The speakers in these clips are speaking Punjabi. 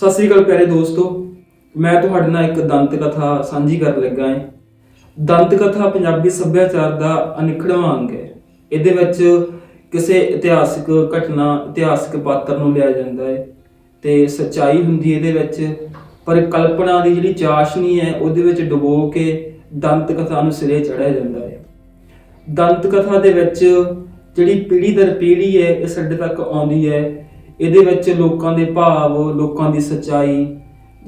ਸਤਿ ਸ੍ਰੀ ਅਕਾਲ ਪਿਆਰੇ ਦੋਸਤੋ, ਮੈਂ ਤੁਹਾਡੇ ਨਾਲ ਇੱਕ ਦੰਤ ਕਥਾ ਸਾਂਝੀ ਕਰਨ ਲੱਗਾ ਹਾਂ। ਦੰਤ ਕਥਾ ਪੰਜਾਬੀ ਸੱਭਿਆਚਾਰ ਦਾ ਅਨਿਖੜਵਾਂ ਅੰਗ ਹੈ। ਇਹਦੇ ਵਿੱਚ ਕਿਸੇ ਇਤਿਹਾਸਕ ਘਟਨਾ, ਇਤਿਹਾਸਕ ਪਾਤਰ ਨੂੰ ਲਿਆ ਜਾਂਦਾ ਹੈ ਤੇ ਸੱਚਾਈ ਹੁੰਦੀ ਹੈ ਇਹਦੇ ਵਿੱਚ, ਪਰ ਕਲਪਨਾ ਦੀ ਜਿਹੜੀ ਚਾਸ਼ਨੀ ਹੈ, ਉਹਦੇ ਵਿੱਚ ਡੁਬੋ ਕੇ ਦੰਤ ਕਥਾ ਨੂੰ ਸਿਰੇ ਚੜ੍ਹਾਇਆ ਜਾਂਦਾ ਹੈ। ਦੰਤ ਕਥਾ ਦੇ ਵਿੱਚ ਜਿਹੜੀ ਪੀੜ੍ਹੀ ਦਰ ਪੀੜ੍ਹੀ ਹੈ, ਇਹ ਸਾਡੇ ਤੱਕ ਆਉਂਦੀ ਹੈ। ਇਹਦੇ ਵਿੱਚ ਲੋਕਾਂ ਦੇ ਭਾਵ, ਲੋਕਾਂ ਦੀ ਸੱਚਾਈ,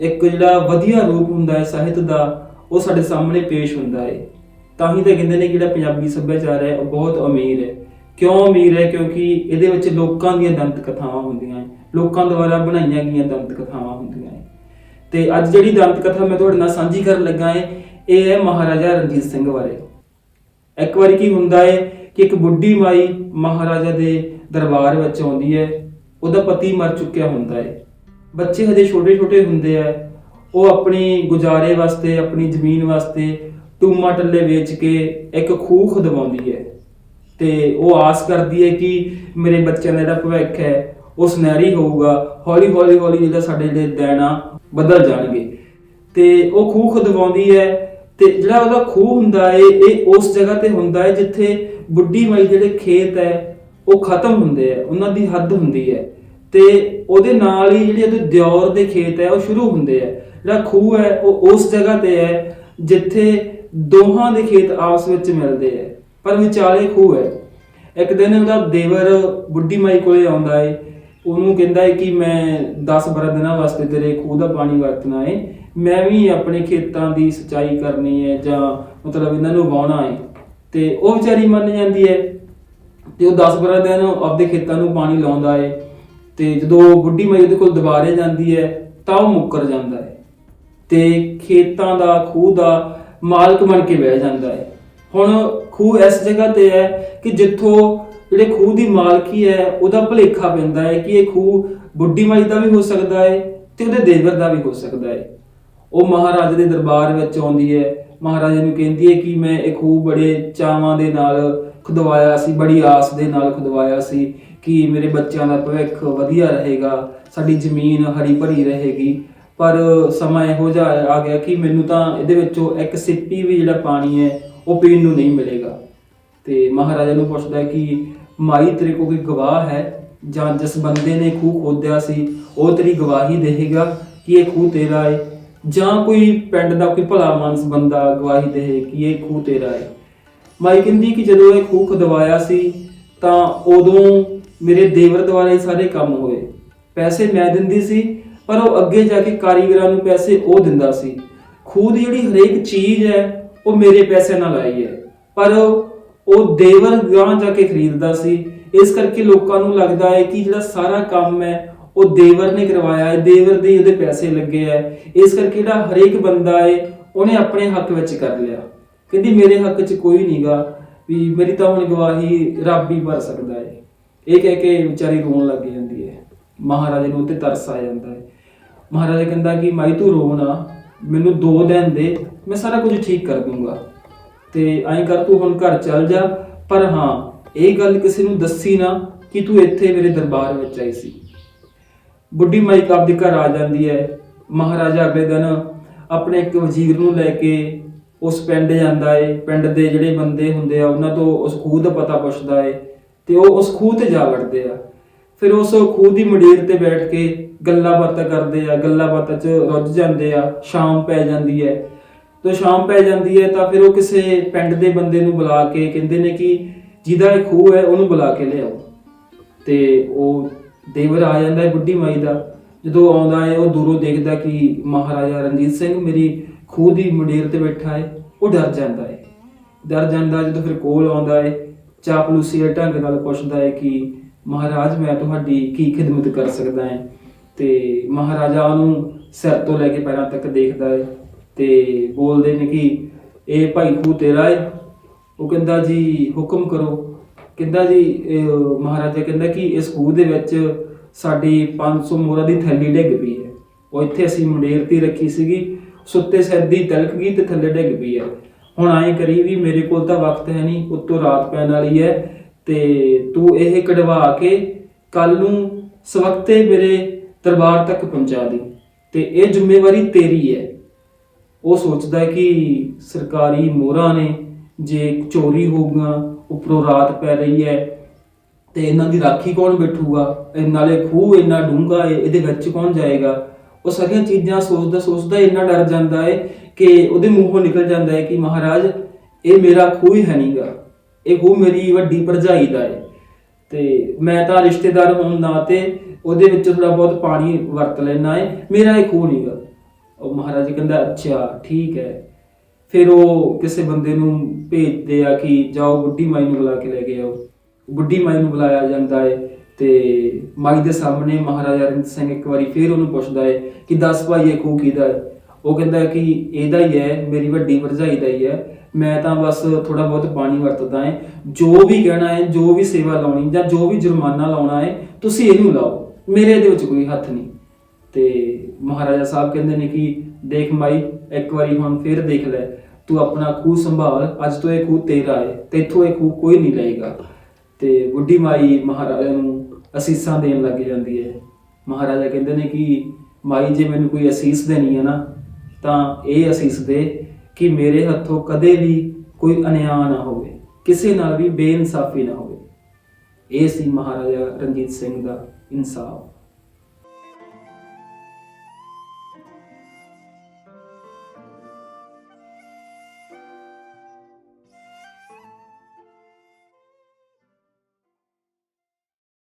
ਇੱਕ ਜਿਹੜਾ ਵਧੀਆ ਰੂਪ ਹੁੰਦਾ ਹੈ ਸਾਹਿਤ ਦਾ, ਉਹ ਸਾਡੇ ਸਾਹਮਣੇ ਪੇਸ਼ ਹੁੰਦਾ ਹੈ। ਤਾਂ ਹੀ ਤਾਂ ਕਹਿੰਦੇ ਨੇ ਜਿਹੜਾ ਪੰਜਾਬੀ ਸੱਭਿਆਚਾਰ ਹੈ, ਉਹ ਬਹੁਤ ਅਮੀਰ ਹੈ। ਕਿਉਂ ਅਮੀਰ ਹੈ? ਕਿਉਂਕਿ ਇਹਦੇ ਵਿੱਚ ਲੋਕਾਂ ਦੀਆਂ ਦੰਤ ਕਥਾਵਾਂ ਹੁੰਦੀਆਂ ਹੈ। ਲੋਕਾਂ ਦੁਆਰਾ ਬਣਾਈਆਂ ਗਈਆਂ ਦੰਤ ਕਥਾਵਾਂ ਹੁੰਦੀਆਂ ਹੈ। ਤੇ ਅੱਜ ਜਿਹੜੀ ਦੰਤ ਕਥਾ ਮੈਂ ਤੁਹਾਡੇ ਨਾਲ ਸਾਂਝੀ ਕਰਨ ਲੱਗਾ ਹੈ, ਇਹ ਹੈ ਮਹਾਰਾਜਾ ਰਣਜੀਤ ਸਿੰਘ ਬਾਰੇ। ਇੱਕ ਵਾਰੀ ਕੀ ਹੁੰਦਾ ਹੈ ਕਿ ਇੱਕ ਬੁੱਢੀ ਮਾਈ ਮਹਾਰਾਜਾ ਦੇ ਦਰਬਾਰ ਵਿੱਚ ਆਉਂਦੀ ਹੈ। ਉਹਦਾ ਪਤੀ ਮਰ ਚੁੱਕਿਆ ਹੁੰਦਾ ਹੈ ਬੱਚੇ ਹਜੇ ਛੋਟੇ ਛੋਟੇ ਹੁੰਦੇ ਆ। ਉਹ ਆਪਣੀ ਗੁਜ਼ਾਰੇ ਵਾਸਤੇ, ਆਪਣੀ ਜ਼ਮੀਨ ਵਾਸਤੇ ਟੂਮਾ ਟੱਲੇ ਵੇਚ ਕੇ ਇੱਕ ਖੂਹ ਖਦਵਾਉਂਦੀ ਹੈ ਤੇ ਉਹ ਆਸ ਕਰਦੀ ਹੈ ਕਿ ਮੇਰੇ ਬੱਚਿਆਂ ਦਾ ਜਿਹੜਾ ਭਵਿੱਖ ਹੈ, ਉਹ ਸੁਨਹਿਰੀ ਹੋਊਗਾ। ਹੌਲੀ ਹੌਲੀ ਹੌਲੀ ਜਿਹੜਾ ਸਾਡੇ ਜਿਹੜੇ ਦੇਣਾ ਬਦਲ ਜਾਣਗੇ। ਤੇ ਉਹ ਖੂਹ ਖਦਵਾਉਂਦੀ ਹੈ ਤੇ ਜਿਹੜਾ ਉਹਦਾ ਖੂਹ ਹੁੰਦਾ ਹੈ ਇਹ ਉਸ ਜਗ੍ਹਾ ਤੇ ਹੁੰਦਾ ਹੈ ਜਿੱਥੇ ਬੁੱਢੀ ਮਾਈ ਜਿਹੜੇ ਖੇਤ ਹੈ ਉਹ ਖਤਮ ਹੁੰਦੇ ਆ, ਉਹਨਾਂ ਦੀ ਹੱਦ ਹੁੰਦੀ ਹੈ। ਤੇ ਉਹਦੇ ਨਾਲ ਹੀ ਜਿਹੜੇ ਉਹਦੇ ਦਿਓਰ ਦੇ ਖੇਤ ਹੈ, ਉਹ ਸ਼ੁਰੂ ਹੁੰਦੇ ਆ। ਜਿਹੜਾ ਖੂਹ ਹੈ, ਉਹ ਉਸ ਜਗ੍ਹਾ ਤੇ ਹੈ, ਜਿੱਥੇ ਦੋਹਾਂ ਦੇ ਖੇਤ ਆਪਸ ਵਿੱਚ ਮਿਲਦੇ ਆ। ਪਰ ਵਿਚਾਲੇ ਖੂਹ ਹੈ। ਇੱਕ ਦਿਨ ਉਹਦਾ ਦੇਵਰ ਬੁੱਢੀ ਮਾਈ ਕੋਲੇ ਆਉਂਦਾ ਹੈ ਉਹਨੂੰ ਕਹਿੰਦਾ ਹੈ ਕਿ ਮੈਂ 10-12 ਦਿਨਾਂ ਵਾਸਤੇ ਤੇਰੇ ਖੂਹ ਦਾ ਪਾਣੀ ਵਰਤਣਾ ਏ। ਮੈਂ ਵੀ ਆਪਣੇ ਖੇਤਾਂ ਦੀ ਸਿੰਚਾਈ ਕਰਨੀ ਹੈ ਜਾਂ ਮਤਲਬ ਇਹਨਾਂ ਨੂੰ ਵਾਉਣਾ ਹੈ ਤੇ ਉਹ ਵਿਚਾਰੀ ਮੰਨ ਜਾਂਦੀ ਹੈ ਤੇ ਉਹ 10-12 ਦਿਨ ਆਪਦੇ ਖੇਤਾਂ ਨੂੰ ਪਾਣੀ ਲਾਉਂਦਾ ਹੈ ਤੇ ਜਦੋਂ ਬੁੱਢੀ ਮਾਈ ਉਹਦੇ ਕੋਲ ਦੁਬਾਰੇ ਜਾਂਦੀ ਹੈ ਤਾਂ ਉਹ ਮੁੱਕਰ ਜਾਂਦਾ ਹੈ ਤੇ ਖੇਤਾਂ ਦਾ, ਖੂਹ ਦਾ ਮਾਲਕ ਬਣ ਕੇ ਬਹਿ ਜਾਂਦਾ ਹੈ ਹੁਣ ਖੂਹ ਇਸ ਜਗ੍ਹਾ ਤੇ ਹੈ ਕਿ ਜਿੱਥੋਂ ਜਿਹੜੇ ਖੂਹ ਦੀ ਮਾਲਕੀ ਹੈ, ਉਹਦਾ ਭੁਲੇਖਾ ਪੈਂਦਾ ਹੈ ਕਿ ਇਹ ਖੂਹ ਬੁੱਢੀ ਮਾਈ ਦਾ ਵੀ ਹੋ ਸਕਦਾ ਹੈ ਤੇ ਉਹਦੇ ਦੇਵਰ ਦਾ ਵੀ ਹੋ ਸਕਦਾ ਹੈ ਉਹ ਮਹਾਰਾਜਾ ਦੇ ਦਰਬਾਰ ਵਿੱਚ ਆਉਂਦੀ ਹੈ ਮਹਾਰਾਜਾ ਨੂੰ ਕਹਿੰਦੀ ਹੈ ਕਿ ਮੈਂ ਇਹ ਖੂਹ ਬੜੇ ਚਾਵਾਂ ਦੇ ਨਾਲ ਖੁਦਵਾਇਆ ਸੀ, ਬੜੀ ਆਸ ਦੇ ਨਾਲ ਖੁਦਵਾਇਆ ਸੀ ਕਿ ਮੇਰੇ ਬੱਚਿਆਂ ਦਾ ਭਵਿੱਖ ਵਧੀਆ ਰਹੇਗਾ, ਸਾਡੀ ਜ਼ਮੀਨ ਹਰੀ ਭਰੀ ਰਹੇਗੀ। ਪਰ ਸਮਾਂ ਇਹੋ ਜਿਹਾ ਆ ਗਿਆ ਕਿ ਮੈਨੂੰ ਤਾਂ ਇਹਦੇ ਵਿੱਚੋਂ ਇੱਕ ਸਿੱਪੀ ਵੀ ਜਿਹੜਾ ਪਾਣੀ ਹੈ, ਉਹ ਪੀਣ ਨੂੰ ਨਹੀਂ ਮਿਲੇਗਾ। ਤੇ ਮਹਾਰਾਜਾ ਨੂੰ ਪੁੱਛਦਾ ਕਿ ਮਾਈ ਤੇਰੇ ਕੋਲ ਕੋਈ ਗਵਾਹ ਹੈ? ਜਾਂ ਜਿਸ ਬੰਦੇ ਨੇ ਖੂਹ ਖੋਦਿਆ ਸੀ, ਉਹ ਤੇਰੀ ਗਵਾਹੀ ਦੇਵੇਗਾ ਕਿ ਇਹ ਖੂਹ ਤੇਰਾ ਹੈ? ਜਾਂ ਕੋਈ ਪਿੰਡ ਦਾ ਕੋਈ ਭਲਾ ਮਾਨਸ ਬੰਦਾ ਗਵਾਹੀ ਦੇਵੇ ਕਿ ਇਹ ਖੂਹ ਤੇਰਾ ਹੈ? ਮਾਈ ਕਹਿੰਦੀ ਕਿ ਜਦੋਂ ਇਹ ਖੂਹ ਖਦਵਾਇਆ ਸੀ, ਤਾਂ ਉਦੋਂ ਮੇਰੇ ਦੇਵਰ ਦੁਆਰਾ ਹੀ ਸਾਰੇ ਕੰਮ ਹੋਏ। ਪੈਸੇ ਮੈਂ ਦਿੰਦੀ ਸੀ, ਪਰ ਉਹ ਅੱਗੇ ਜਾ ਕੇ ਕਾਰੀਗਰਾਂ ਨੂੰ ਪੈਸੇ ਉਹ ਦਿੰਦਾ ਸੀ। ਖੂਹ ਦੀ ਜਿਹੜੀ ਹਰੇਕ ਚੀਜ਼ ਹੈ, ਉਹ ਮੇਰੇ ਪੈਸੇ ਨਾਲ ਆਈ ਹੈ। ਪਰ ਉਹ ਦੇਵਰ ਗਾਂ ਜਾ ਕੇ ਖਰੀਦਦਾ ਸੀ। ਇਸ ਕਰਕੇ ਲੋਕਾਂ ਨੂੰ ਲੱਗਦਾ ਹੈ ਕਿ ਜਿਹੜਾ ਸਾਰਾ ਕੰਮ ਹੈ, ਉਹ ਦੇਵਰ ਨੇ ਕਰਵਾਇਆ ਹੈ, ਦੇਵਰ ਦੇ ਉਹਦੇ ਪੈਸੇ ਲੱਗੇ ਹੈ। ਇਸ ਕਰਕੇ ਜਿਹੜਾ ਹਰੇਕ ਬੰਦਾ ਹੈ, ਉਹਨੇ ਆਪਣੇ ਹੱਕ ਵਿੱਚ ਕਰ ਲਿਆ। ਕਹਿੰਦੀ ਮੇਰੇ ਹੱਕ 'ਚ ਕੋਈ ਨਹੀਂਗਾ ਵੀ ਮੇਰੀ ਤਾਂ ਹੁਣ ਗਵਾਹੀ ਰੱਬ ਹੀ ਭਰ ਸਕਦਾ ਹੈ ਇਹ ਕਹਿ ਕੇ ਵਿਚਾਰੀ ਰੋਣ ਲੱਗ ਜਾਂਦੀ ਹੈ ਮਹਾਰਾਜੇ ਨੂੰ ਉੱਤੇ ਤਰਸ ਆ ਜਾਂਦਾ ਹੈ ਮਹਾਰਾਜਾ ਕਹਿੰਦਾ ਕਿ ਮਾਈ ਤੂੰ ਰੋ ਨਾ, ਮੈਨੂੰ ਦੋ ਦਿਨ ਦੇ, ਮੈਂ ਸਾਰਾ ਕੁਝ ਠੀਕ ਕਰ ਦੂੰਗਾ। ਤੇ ਐਂ ਕਰ ਤੂੰ ਹੁਣ ਘਰ ਚੱਲ ਜਾ, ਪਰ ਹਾਂ, ਇਹ ਗੱਲ ਕਿਸੇ ਨੂੰ ਦੱਸੀ ਨਾ ਕਿ ਤੂੰ ਇੱਥੇ ਮੇਰੇ ਦਰਬਾਰ ਵਿੱਚ ਆਈ ਸੀ। ਬੁੱਢੀ ਮਾਈ ਕਾਬ ਦੇ ਘਰ ਆ ਜਾਂਦੀ ਹੈ ਮਹਾਰਾਜਾ ਅਗਲੇ ਦਿਨ ਆਪਣੇ ਇੱਕ ਵਜ਼ੀਰ ਨੂੰ ਲੈ ਕੇ ਉਸ ਪਿੰਡ ਜਾਂਦਾ ਏ, ਪਿੰਡ ਦੇ ਜਿਹੜੇ ਬੰਦੇ ਹੁੰਦੇ ਆ, ਉਹਨਾਂ ਤੋਂ ਉਸ ਖੂਹ ਦਾ ਪਤਾ ਪੁੱਛਦਾ ਏ ਤੇ ਉਹ ਉਸ ਖੂਹ ਤੇ ਜਾ ਵੜਦੇ ਆ। ਫਿਰ ਉਸ ਖੂਹ ਦੀ ਮੰਡੀਰ ਤੇ ਬੈਠ ਕੇ ਗੱਲਾਂ ਬਾਤਾਂ ਕਰਦੇ ਆ, ਗੱਲਾਂ ਬਾਤਾਂ 'ਚ ਰੁੱਝ ਜਾਂਦੇ ਆ, ਸ਼ਾਮ ਪੈ ਜਾਂਦੀ ਹੈ ਤੇ ਸ਼ਾਮ ਪੈ ਜਾਂਦੀ ਹੈ ਤਾਂ ਫਿਰ ਉਹ ਕਿਸੇ ਪਿੰਡ ਦੇ ਬੰਦੇ ਨੂੰ ਬੁਲਾ ਕੇ ਕਹਿੰਦੇ ਨੇ ਕਿ ਜਿਹਦਾ ਇਹ ਖੂਹ ਹੈ, ਉਹਨੂੰ ਬੁਲਾ ਕੇ ਲਿਆਓ। ਤੇ ਉਹ ਦੇਵਰ ਆ ਜਾਂਦਾ ਹੈ ਬੁੱਢੀ ਮਾਈ ਦਾ। ਜਦੋਂ ਆਉਂਦਾ ਹੈ ਉਹ ਦੂਰੋਂ ਦੇਖਦਾ ਕਿ ਮਹਾਰਾਜਾ ਰਣਜੀਤ ਸਿੰਘ ਮੇਰੀ ਖੂਹ ਦੀ ਮੰਡੀਰ ਤੇ ਬੈਠਾ ਹੈ ਉਹ ਡਰ ਜਾਂਦਾ ਹੈ ਡਰ ਜਾਂਦਾ ਜਦੋਂ ਫਿਰ ਕੋਲ ਆਉਂਦਾ ਹੈ ਚਾਪਲੂਸੀ ਦੇ ਢੰਗ ਨਾਲ ਪੁੱਛਦਾ ਹੈ ਕਿ, ਮਹਾਰਾਜ, ਮੈਂ ਤੁਹਾਡੀ ਕੀ ਖਿਦਮਤ ਕਰ ਸਕਦਾ ਹਾਂ ਤੇ ਮਹਾਰਾਜਾ ਉਹਨੂੰ ਸਿਰ ਤੋਂ ਲੈ ਕੇ ਪੈਰਾਂ ਤੱਕ ਦੇਖਦਾ ਹੈ ਤੇ ਬੋਲਦੇ ਨੇ ਕਿ, ਇਹ ਭਾਈ ਖੂਹ ਤੇਰਾ ਹੈ ਉਹ ਕਹਿੰਦਾ, ਜੀ, ਹੁਕਮ ਕਰੋ। ਕਹਿੰਦਾ, ਜੀ ਮਹਾਰਾਜਾ ਕਹਿੰਦਾ ਕਿ ਇਸ ਖੂਹ ਦੇ ਵਿੱਚ ਸਾਡੀ 500 ਮੋਹਰਾਂ ਦੀ ਥੈਲੀ ਡਿੱਗ ਪਈ ਹੈ ਉਹ ਇੱਥੇ ਅਸੀਂ ਮੰਡੇਰ ਤੇ ਰੱਖੀ ਸੀਗੀ। ਸੁੱਤੇ ਸਿਰ ਦੀ ਤਿਲਕ ਗਈ ਤੇ ਥੱਲੇ ਡਿੱਗ ਪਈ ਹੈ। ਹੁਣ ਐਂ ਕਰੀ ਵੀ ਮੇਰੇ ਕੋਲ ਤਾਂ ਵਕਤ ਹੈ ਨਹੀਂ, ਉੱਤੋਂ ਰਾਤ ਪੈਣ ਵਾਲੀ ਹੈ ਤੇ ਤੂੰ ਇਹ ਕਢਵਾ ਕੇ ਕੱਲ ਨੂੰ ਸਵਕਤੇ ਮੇਰੇ ਦਰਬਾਰ ਤੱਕ ਪਹੁੰਚਾ ਦੀ ਤੇ ਇਹ ਜ਼ਿੰਮੇਵਾਰੀ ਤੇਰੀ ਹੈ। ਉਹ ਸੋਚਦਾ ਹੈ ਕਿ ਸਰਕਾਰੀ ਮੋਹਰਾਂ ਨੇ ਜੇ ਚੋਰੀ ਹੋਊਗਾ, ਉੱਪਰੋਂ ਰਾਤ ਪੈ ਰਹੀ ਹੈ ਤੇ ਇਹਨਾਂ ਦੀ ਰਾਖੀ ਕੌਣ ਬੈਠੂਗਾ? ਇਹ ਨਾਲੇ ਖੂਹ ਇੰਨਾ ਡੂੰਘਾ ਹੈ, ਇਹਦੇ ਵਿੱਚ ਕੌਣ ਜਾਏਗਾ? ਉਹ ਸਾਰੀਆਂ ਚੀਜ਼ਾਂ ਸੋਚਦਾ ਸੋਚਦਾ ਇੰਨਾ ਡਰ ਜਾਂਦਾ ਹੈ ਕਿ ਉਹਦੇ ਮੂੰਹੋਂ ਨਿਕਲ ਜਾਂਦਾ ਹੈ ਕਿ ਮਹਾਰਾਜ, ਇਹ ਮੇਰਾ ਖੂਹ ਹੀ ਹੈ ਨਹੀਂਗਾ ਇਹ ਖੂਹ ਮੇਰੀ ਵੱਡੀ ਭਰਜਾਈ ਦਾ ਹੈ ਤੇ ਮੈਂ ਤਾਂ ਰਿਸ਼ਤੇਦਾਰ ਹੋਣ ਨਾਤੇ ਉਹਦੇ ਵਿੱਚ ਥੋੜਾ ਬਹੁਤ ਪਾਣੀ ਵਰਤ ਲੈਣਾ ਹੈ ਮੇਰਾ ਇਹ ਖੂਹ ਨਹੀਂਗਾ ਉਹ ਮਹਾਰਾਜ ਕਹਿੰਦਾ, ਅੱਛਾ, ਠੀਕ ਹੈ। ਫਿਰ ਉਹ ਕਿਸੇ ਬੰਦੇ ਨੂੰ ਭੇਜਦੇ ਆ ਕਿ ਜਾਓ, ਬੁੱਢੀ ਮਾਈ ਨੂੰ ਬੁਲਾ ਕੇ ਲੈ ਕੇ ਆਓ। ਬੁੱਢੀ ਮਾਈ ਨੂੰ ਬੁਲਾਇਆ ਜਾਂਦਾ ਹੈ ਤੇ ਮਾਈ ਦੇ ਸਾਹਮਣੇ ਮਹਾਰਾਜਾ ਰਣਜੀਤ ਸਿੰਘ ਇੱਕ ਵਾਰੀ ਫਿਰ ਉਹਨੂੰ ਪੁੱਛਦਾ ਹੈ ਕਿ ਦੱਸ ਭਾਈ ਇਹ ਖੂਹ ਕਿਹਦਾ ਹੈ ਉਹ ਕਹਿੰਦਾ ਕਿ ਇਹਦਾ ਹੀ ਹੈ ਮੇਰੀ ਵੱਡੀ ਭਰਜਾਈ ਦਾ ਹੀ ਹੈ ਮੈਂ ਤਾਂ ਬਸ ਥੋੜਾ ਬਹੁਤ ਪਾਣੀ ਵਰਤਦਾ ਹਾਂ ਜੋ ਵੀ ਕਹਿਣਾ ਹੈ ਜੋ ਵੀ ਸੇਵਾ ਲਾਉਣੀ ਜਾਂ ਜੋ ਵੀ ਜੁਰਮਾਨਾ ਲਾਉਣਾ ਹੈ ਤੁਸੀਂ ਇਹਨੂੰ ਲਾਓ। ਮੇਰੇ ਇਹਦੇ ਵਿੱਚ ਕੋਈ ਹੱਥ ਨਹੀਂ। ਤੇ ਮਹਾਰਾਜਾ ਸਾਹਿਬ ਕਹਿੰਦੇ ਨੇ ਕਿ ਦੇਖ ਮਾਈ, ਇੱਕ ਵਾਰੀ ਹੁਣ ਫਿਰ ਦੇਖ ਲੈ। ਤੂੰ ਆਪਣਾ ਖੂਹ ਸੰਭਾਲ। ਅੱਜ ਤੋਂ ਇਹ ਖੂਹ ਤੇਰਾ ਹੈ ਤੇਥੋਂ ਇਹ ਖੂਹ ਕੋਈ ਨਹੀਂ ਲਏਗਾ। ਤੇ ਬੁੱਢੀ ਮਾਈ ਮਹਾਰਾਜਾ ਨੂੰ ਅਸੀਸਾਂ ਦੇਣ ਲੱਗ ਜਾਂਦੀ ਹੈ। ਮਹਾਰਾਜਾ ਕਹਿੰਦੇ ਨੇ ਕਿ, ਮਾਈ ਜੇ ਮੈਨੂੰ ਕੋਈ ਅਸੀਸ ਦੇਣੀ ਹੈ ਨਾ, ਤਾਂ ਇਹ ਅਸੀਸ ਦੇ ਕਿ ਮੇਰੇ ਹੱਥੋਂ ਕਦੇ ਵੀ ਕੋਈ ਅਨਿਆਂ ਨਾ ਹੋਵੇ, ਕਿਸੇ ਨਾਲ ਵੀ ਬੇਇਨਸਾਫੀ ਨਾ ਹੋਵੇ। ਇਹ ਸੀ ਮਹਾਰਾਜਾ ਰਣਜੀਤ ਸਿੰਘ ਦਾ ਇਨਸਾਫ।